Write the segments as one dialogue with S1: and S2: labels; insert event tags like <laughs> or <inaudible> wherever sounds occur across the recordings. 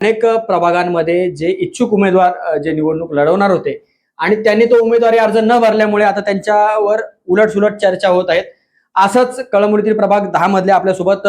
S1: अनेक प्रभागांमध्ये जे इच्छुक उमेदवार जे निवडणूक लढवणार होते आणि त्यांनी तो उमेदवारी अर्ज न भरल्यामुळे आता त्यांच्यावर उलटसुलट चर्चा होत आहेत. असंच कळमुरीतील प्रभाग दहा मधले आपल्यासोबत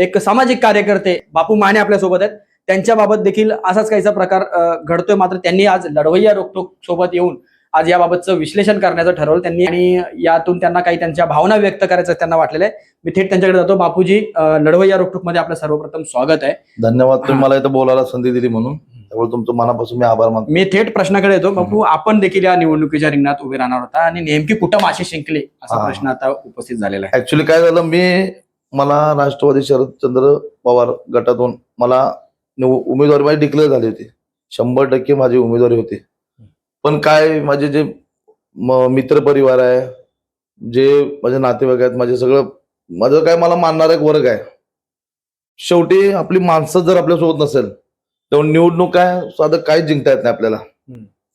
S1: एक सामाजिक कार्यकर्ते बापू माने आपल्यासोबत आहेत. त्यांच्याबाबत देखील असाच काहीचा प्रकार घडतोय. मात्र त्यांनी आज लढवय्या रोकटोक सोबत येऊन आज याबाबतचं विश्लेषण करण्याचं ठरवलं त्यांनी आणि यातून त्यांना काही त्यांच्या भावना व्यक्त करायचं त्यांना वाटलेलं आहे. मी थेट त्यांच्याकडे जातो. बापूजी लढवय्या रोकटोकमध्ये आपलं सर्वप्रथम स्वागत आहे.
S2: धन्यवाद. तुम्ही. मला इथं बोलायला संधी दिली म्हणून. त्यामुळे तुमचं मनापासून मी आभार मानतो.
S1: मी थेट प्रश्नाकडे येतो. बापू आपण देखील या निवडणुकीच्या रिंगणात उभे राहणार होता आणि नेमकी कुठं माशी शिंकले असा. प्रश्न आता उपस्थित झालेला आहे.
S2: ऍक्च्युली काय झालं मी मला राष्ट्रवादी शरदचंद्र पवार गटातून मला उमेदवारी माझी डिक्लेअर झाली होती. शंभर टक्के माझी उमेदवारी होती. पण काय माझे जे मित्र परिवार आहे जे माझे नातेवाईक आहेत माझे सगळं माझं काय मला मानणारा एक वर्ग आहे. शेवटी आपली माणसं जर आपल्यासोबत नसेल तेव्हा निवडणूक काय साधं काहीच जिंकता येत नाही आपल्याला.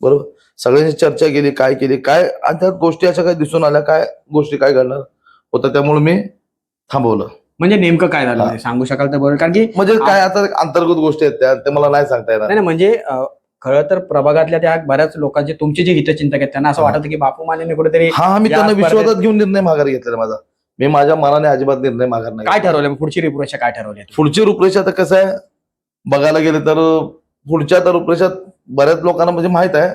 S2: बरोबर? सगळ्यांची चर्चा केली काय केली काय आणि त्यात गोष्टी अशा काय दिसून आल्या काय गोष्टी काय घडणार होतं त्यामुळे मी थांबवलं.
S1: म्हणजे नेमकं काय झालं. ते सांगू शकाल तर बरोबर कारण की
S2: म्हणजे काय आता अंतर्गत गोष्टी आहेत त्या ते मला नाही सांगता येणार.
S1: म्हणजे खरं तर प्रभागातल्या त्या बऱ्याच लोकांचे तुमचे जे हितचिंतक आहेत त्यांना असं. वाटतं की बापू माने कुठेतरी
S2: हा मी त्यांना विश्वासात घेऊन निर्णय माघार घेतलेला माझा. मी माझ्या मनाने अजिबात निर्णय माघार नाही
S1: काय ठरवलं पुढची रिपोर्ट काय ठरवली
S2: पुढची रूपरेषा तर कसं आहे? बघायला गेले तर पुढच्या तर रूपरेषात बऱ्याच लोकांना म्हणजे माहीत आहे.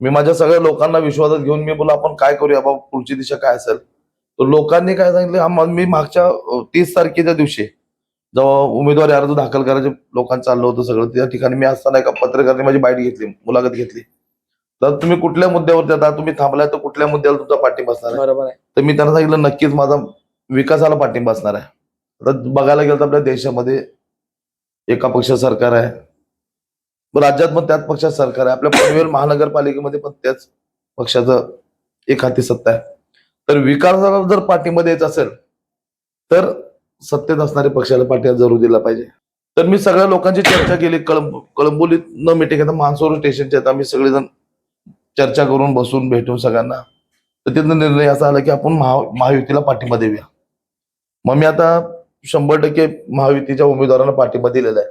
S2: मी माझ्या सगळ्या लोकांना विश्वासात घेऊन मी बोला आपण काय करूया? बाबा पुढची दिशा काय असेल? तर लोकांनी काय सांगितलं? मी मागच्या तीस तारखेच्या दिवशी जेव्हा उमेदवारी अर्ज दाखल करायचे लोकांचं चाललं होतं सगळं त्या ठिकाणी मी असताना एका पत्रकाराने माझी बाईट घेतली मुलाखत घेतली. तर तुम्ही कुठल्या मुद्द्यावरती आता तुम्ही थांबलाय तर कुठल्या मुद्द्यावर तुमचा पाठिंबा असणार आहे?
S1: बरोबर आहे.
S2: तर मी त्यांना सांगितलं नक्कीच माझा विकासाला पाठिंबा असणार आहे. आता बघायला गेलं तर आपल्या देशामध्ये एका पक्षाचं सरकार आहे. राज्यात पण त्याच पक्षाचं सरकार आहे. आपल्या पनवेल महानगरपालिकेमध्ये पण त्याच पक्षाचं एक हाती सत्ता आहे. तर विकासाला जर पाठिंबा द्यायचा असेल तर सत्तेत असणारे पक्षाला पाठिंबा जरूर दिला पाहिजे. तर मी सगळ्या लोकांची चर्चा केली कळंब कळंबोलीत न मिटिंग आता मानसोर स्टेशनच्या आता आम्ही सगळेजण चर्चा करून बसून भेटून सगळ्यांना. तर तिथं निर्णय असा आला की आपण महा महायुतीला पाठिंबा देऊया. मग मी आता शंभर टक्के महायुतीच्या उमेदवारांना पाठिंबा दिलेला आहे.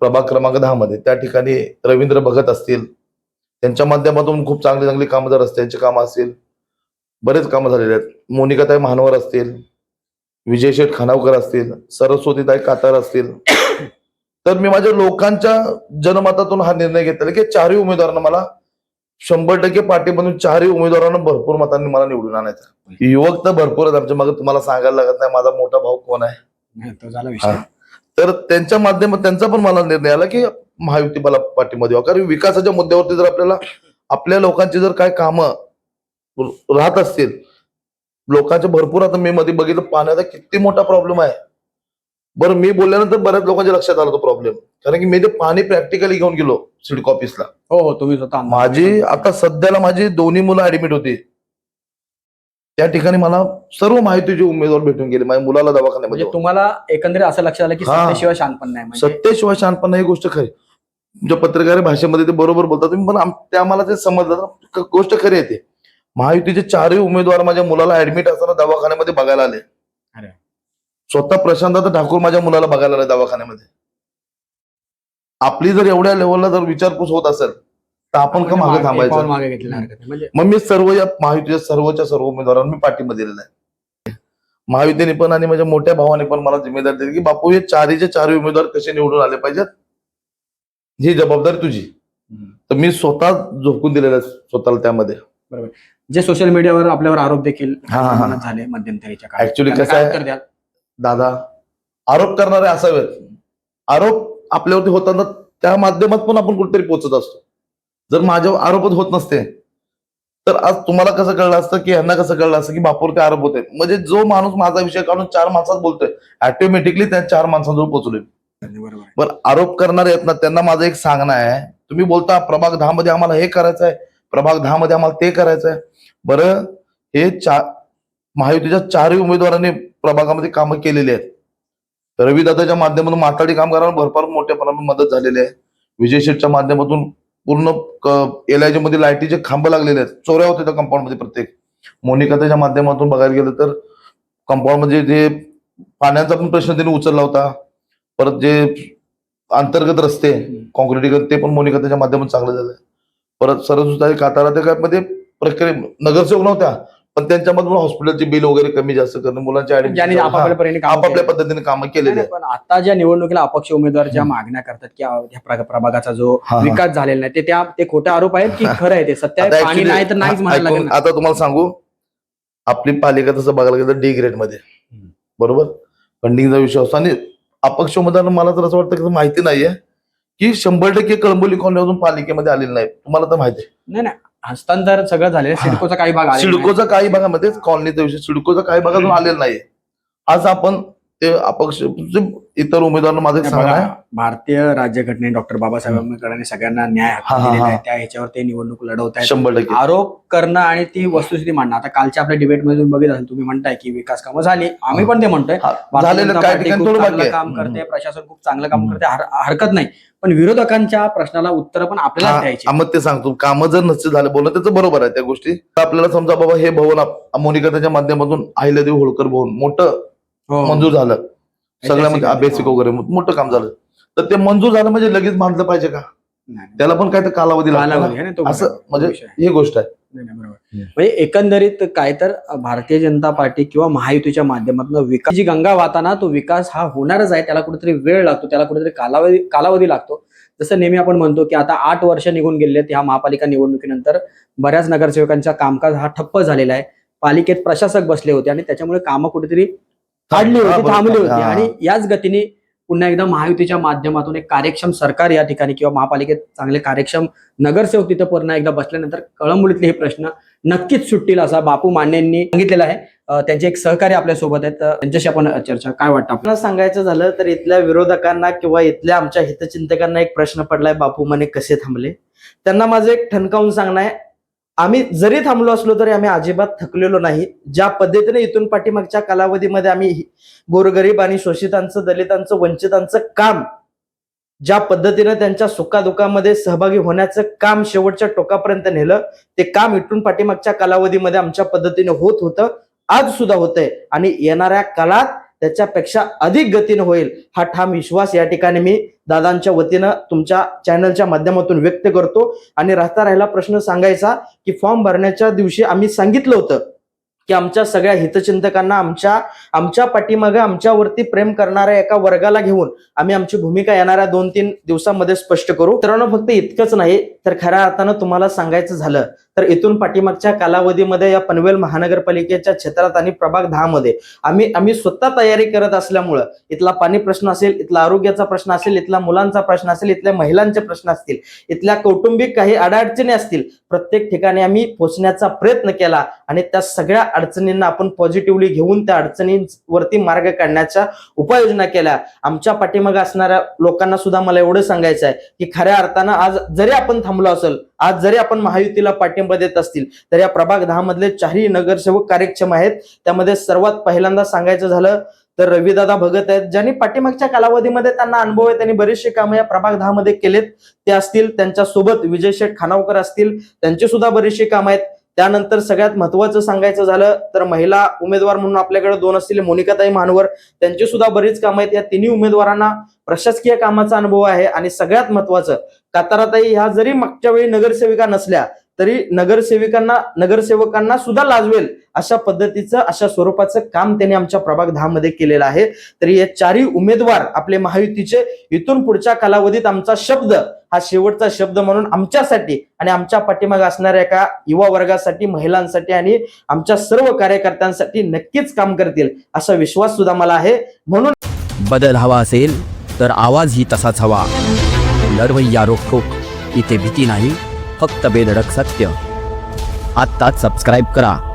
S2: प्रभाग क्रमांक दहा मध्ये. त्या ठिकाणी रवींद्र भगत असतील. त्यांच्या माध्यमातून खूप चांगली चांगली कामं जर रस्त्यांची कामं असतील. बरेच कामं झालेली आहेत. मोनिकाताई महानवर असतील. विजय शेठ खानावकर असतील सरस्वतीताई कातार असतील. तर मी माझ्या लोकांच्या जनमतातून हा निर्णय घेतलेला की चारही उमेदवारांना मला शंभर टक्के पाठिंबा चारही उमेदवारांना भरपूर मतांनी मला निवडून आणायचं युवक तर भरपूर आहेत आमच्या मग तुम्हाला सांगायला लागत नाही माझा मोठा भाऊ कोण आहे. तर त्यांच्या माध्यमात त्यांचा पण मला निर्णय आला की महायुती मला पाठिंबा कारण विकासाच्या मुद्द्यावरती जर आपल्याला आपल्या लोकांची जर काय कामं राहत असतील लोकांचे भरपूर आता मी मध्ये बघितलं पाण्याचा किती मोठा प्रॉब्लेम आहे. बरं मी बोलल्यानंतर बऱ्याच लोकांच्या लक्षात आला तो प्रॉब्लेम कारण की मी ते पाणी प्रॅक्टिकली घेऊन गेलो सिडको ऑफिसला
S1: हो हो तुम्ही स्वतः
S2: माझी आता सध्याला माझी दोन्ही मुलं ऍडमिट होती. त्या ठिकाणी मला सर्व माहितीचे उमेदवार भेटून गेले माझ्या मुलाला
S1: म्हणजे
S2: दवाखान्यामध्ये
S1: तुम्हाला एकंदरीत असं लक्षात आलं की
S2: हा.
S1: सत्तेशिवाय शानपण नाही म्हणजे
S2: सत्तेशिवाय शहाणपणा ही गोष्ट खरी. तुमच्या पत्रकार भाषेमध्ये ते बरोबर बोलतात तुम्ही पण आम- ते आम्हाला ते समजलं ना, क- गोष्ट खरी आहे ते. महायुतीचे चारही उमेदवार माझ्या मुलाला ऍडमिट असताना दवाखान्यामध्ये बघायला आले. स्वतः प्रशांत ठाकूर माझ्या मुलाला बघायला आले दवाखान्यामध्ये. आपली जर एवढ्या लेवलला जर विचारपूस होत असेल तर आपण का मागे थांबायचं?
S1: मागे. म्हणजे
S2: मग मी सर्व या महायुतीच्या सर्वच्या सर्व उमेदवारांना मी पाठिंबा दिलेला आहे. महायुतीने पण आणि माझ्या मोठ्या भावाने पण मला जिम्मेदारी दिली की बापू हे चारीचे चारही उमेदवार कसे निवडून आले पाहिजेत? ही जबाबदारी तुझी. तर मी स्वतः झोकून दिलेलं स्वतःला त्यामध्ये.
S1: जे सोशल मीडियावर आपल्यावर आरोप देखील
S2: हा, हा, हा.
S1: झाले मध्यंतरीच्या काळात.
S2: Actually
S1: त्यांना
S2: कसं
S1: काय
S2: आहे-
S1: उत्तर द्याल?
S2: दादा आरोप करणारे असावेत आरोप आपल्यावरती होताना त्या माध्यमात पण आपण कुठेतरी पोहोचत असतो जर माझ्यावर आरोपच होत नसते तर आज तुम्हाला कसं कळलं असतं की यांना कसं कळलं असतं की बापूरते आरोप होते म्हणजे जो माणूस माझा विषय काढून चार माणसात बोलतोय ऑटोमॅटिकली त्या चार माणसांजवळ पोहोचलोय
S1: बरोबर आहे.
S2: पण आरोप करणारे आहेत ना त्यांना माझं एक सांगणं आहे तुम्ही बोलता प्रभाग दहा मध्ये आम्हाला हे करायचं आहे प्रभाग दहा मध्ये आम्हाला ते करायचं आहे बरं हे चार महायुतीच्या चारही उमेदवारांनी प्रभागामध्ये कामं केलेली आहेत. रविदादाच्या माध्यमातून माथाडी कामगारांना भरपूर मोठ्या प्रमाणात मदत झालेली आहे. विजय शेठच्या माध्यमातून पूर्ण एल आयमध्ये लाईटीचे खांब लागलेले आहेत चोऱ्या होत्या त्या कंपाऊंडमध्ये प्रत्येक. मोनिकाताच्या माध्यमातून बघायला गेलं तर कंपाऊंडमध्ये जे पाण्याचा पण प्रश्न त्यांनी उचलला होता. परत जे अंतर्गत रस्ते कॉन्क्रिटीकरण ते पण मोनिकाताच्या माध्यमातून चांगलं झालं. परत सरसुद्धा कातारा त्या काय मध्ये प्रक्रिये नगरसेवक नव्हत्या पण त्यांच्यामधून हॉस्पिटलचे बिल वगैरे कमी जास्त करणं मुलांच्या
S1: आपापल्या.
S2: पद्धतीने कामं
S1: नाही,
S2: केलेले
S1: नाही, पण आता ज्या निवडणुकीला अपक्ष उमेदवार ज्या मागण्या करतात की प्रभागाचा जो. विकास झालेला नाही ते त्या ते खोटे आरोप आहेत की <laughs> खरं आहे ते सत्य पाणी नाही तर नाहीच म्हणायला
S2: ऐकून-
S1: लागेल ना.
S2: आता तुम्हाला सांगू आपली पालिका तसं बघायला गेलं डी
S1: ग्रेडमध्ये.
S2: बरोबर फंडिंगचा विषय असतो आणि अपक्ष उमेदवार मला तर असं वाटतं की माहिती नाहीये की शंभर टक्के कळंबोली कॉलनी अजून पालिकेमध्ये आलेली नाही तुम्हाला तर माहिती आहे
S1: नाही नाही हस्तांतर सगळं झालेलं आहे. सिडकोचा काही भाग आलेला नाही.
S2: सिडकोचा काही भागामध्ये कॉलनीचा विषय सिडकोचा काही भाग अजून आलेला नाहीये आज आपण ते अपक्ष इतर उमेदवारांना माझं सांगणं आहे.
S1: भारतीय राज्यघटने डॉक्टर बाबासाहेब आंबेडकरांनी सगळ्यांना न्याय. त्या ह्याच्यावर ते निवडणूक लढवत आहेत.
S2: शंभर टक्के.
S1: आरोप करणं आणि ती वस्तुस्थिती मांडणं. आता कालच्या आपल्या डिबेटमध्ये तुम्ही बघित असाल तुम्ही म्हणताय की विकास कामं झाली. आम्ही पण ते म्हणतोय. काम करते प्रशासन खूप चांगलं काम. करते हर- हरकत नाही. पण विरोधकांच्या प्रश्नाला उत्तर पण आपल्याला द्यायची.
S2: मग ते सांगतो. कामं जर नसते झालं बोलणं त्याचं बरोबर आहे त्या गोष्टी. आपल्याला समजा बाबा हे भवन आप- मोनिका त्याच्या माध्यमातून अहिल्यादेवी होळकर भवन मोठं. मंजूर झालं सगळ्या म्हणजे बेसिक
S1: हो.
S2: वगैरे मोठं काम झालं तर ते मंजूर झालं म्हणजे लगेच बांधलं पाहिजे का
S1: नाही,
S2: त्याला पण काय तर कालावधी
S1: तो
S2: असं. म्हणजे. ही गोष्ट आहे
S1: नाही, नाही, बरोबर.
S2: हम्म.
S1: म्हणजे एकंदरीत काय तर भारतीय जनता पार्टी किंवा महायुतीच्या माध्यमातून विकास जी गंगा वाहताना तो विकास हा होणारच आहे त्याला कुठेतरी वेळ लागतो त्याला कुठेतरी कालावधी कालावधी लागतो जसं नेहमी आपण म्हणतो की आता आठ वर्ष निघून गेलेले आहेत ह्या महापालिका निवडणुकीनंतर बऱ्याच नगरसेवकांचा कामकाज हा ठप्प झालेला आहे पालिकेत प्रशासक बसले होते आणि त्याच्यामुळे कामं कुठेतरी काढली होती. थांबली होती. आणि याच गतीने पुन्हा एकदा महायुतीच्या माध्यमातून एक कार्यक्षम सरकार या ठिकाणी किंवा महापालिकेत चांगले कार्यक्षम नगरसेवक तिथं पुन्हा एकदा बसल्यानंतर कळंबोलीतले हे प्रश्न नक्कीच सुटतील असा बापू मांडेंनी सांगितलेला आहे त्यांचे एक सहकारी आपल्यासोबत आहेत त्यांच्याशी आपण चर्चा काय वाटतं? आपल्याला
S3: सांगायचं झालं तर इथल्या विरोधकांना किंवा इथल्या आमच्या हितचिंतकांना एक प्रश्न पडलाय बापू मने कसे थांबले त्यांना माझं एक ठणकावून सांगणं आहे आम्ही जरी थांबलो असलो तरी आम्ही अजिबात थकलेलो नाही. ज्या पद्धतीने इथून पाठीमागच्या कालावधीमध्ये आम्ही गोरगरीब आणि शोषितांचं दलितांचं वंचितांचं काम ज्या पद्धतीने त्यांच्या सुखादुखामध्ये सहभागी होण्याचं काम शेवटच्या टोकापर्यंत नेलं ते काम इथून पाठीमागच्या कालावधीमध्ये आमच्या पद्धतीने होत होतं. आज सुद्धा होतंय आणि येणाऱ्या काळात त्याच्यापेक्षा अधिक गतीनं होईल हा ठाम विश्वास या ठिकाणी मी दादांच्या वतीनं तुमच्या चॅनलच्या माध्यमातून व्यक्त करतो. आणि राहता राहिला प्रश्न सांगायचा की फॉर्म भरण्याच्या दिवशी आम्ही सांगितलं होतं की आमच्या सगळ्या हितचिंतकांना आमच्या आमच्या पाठीमागे आमच्यावरती प्रेम करणाऱ्या एका वर्गाला घेऊन आम्ही आमची भूमिका येणाऱ्या दोन तीन दिवसामध्ये स्पष्ट करू. मित्रांनो फक्त इतकंच नाही तर खऱ्या अर्थानं तुम्हाला सांगायचं झालं तर इथून पाठीमागच्या कालावधीमध्ये या पनवेल महानगरपालिकेच्या क्षेत्रात आणि प्रभाग दहा मध्ये आम्ही आम्ही स्वतः तयारी करत असल्यामुळं इथला पाणी प्रश्न असेल इथला आरोग्याचा प्रश्न असेल इथला मुलांचा प्रश्न असेल इथल्या महिलांचे प्रश्न असतील इथल्या कौटुंबिक काही अडचणी असतील प्रत्येक ठिकाणी आम्ही पोचण्याचा प्रयत्न केला आणि त्या सगळ्या अडचणींना आपण पॉझिटिव्हली घेऊन त्या अडचणींवरती मार्ग काढण्याच्या उपाययोजना केल्या. आमच्या पाठीमागे असणाऱ्या लोकांना सुद्धा मला एवढं सांगायचं आहे की खऱ्या अर्थानं आज जरी आपण थांबलो असेल आज जरी आपण महायुतीला पाठिंबा देत असतील तर या प्रभाग दहा मधले चारही नगरसेवक कार्यक्षम आहेत. त्यामध्ये सर्वात पहिल्यांदा सांगायचं झालं तर रवीदादा भगत आहेत ज्यांनी पाठीमागच्या कालावधीमध्ये त्यांना अनुभव आहे त्यांनी बरेचसे कामं या प्रभाग दहा मध्ये केलेत. ते असतील त्यांच्यासोबत विजय शेठ खानावकर असतील त्यांची सुद्धा बरीचशी कामं आहेत. त्यानंतर सगळ्यात महत्वाचं सांगायचं झालं तर महिला उमेदवार म्हणून आपल्याकडे दोन असतील मोनिकाताई मानवर त्यांची सुद्धा बरीच कामं आहेत. या तिन्ही उमेदवारांना प्रशासकीय कामाचा अनुभव आहे. आणि सगळ्यात महत्वाचं काताराताई ह्या जरी मागच्या वेळी नगरसेविका नसल्या तरी नगरसेविकांना नगरसेवकांना सुद्धा लाजवेल अशा पद्धतीचं अशा स्वरूपाचं काम त्यांनी आमच्या प्रभाग दहा मध्ये केलेलं आहे. तरी हे चारही उमेदवार आपले महायुतीचे इथून पुढच्या कालावधीत आमचा शब्द हा शेवटचा शब्द म्हणून आमच्यासाठी आणि आमच्या पाठीमागे असणाऱ्या एका युवा वर्गासाठी महिलांसाठी आणि आमच्या सर्व कार्यकर्त्यांसाठी नक्कीच काम करतील असा विश्वास सुद्धा मला आहे. म्हणून
S4: बदल हवा असेल तर आवाजही तसाच हवा. लढवय्या रोखोक इथे भीती नाही. फक्त बेधडक सत्य. आत्ताच सबस्क्राईब करा.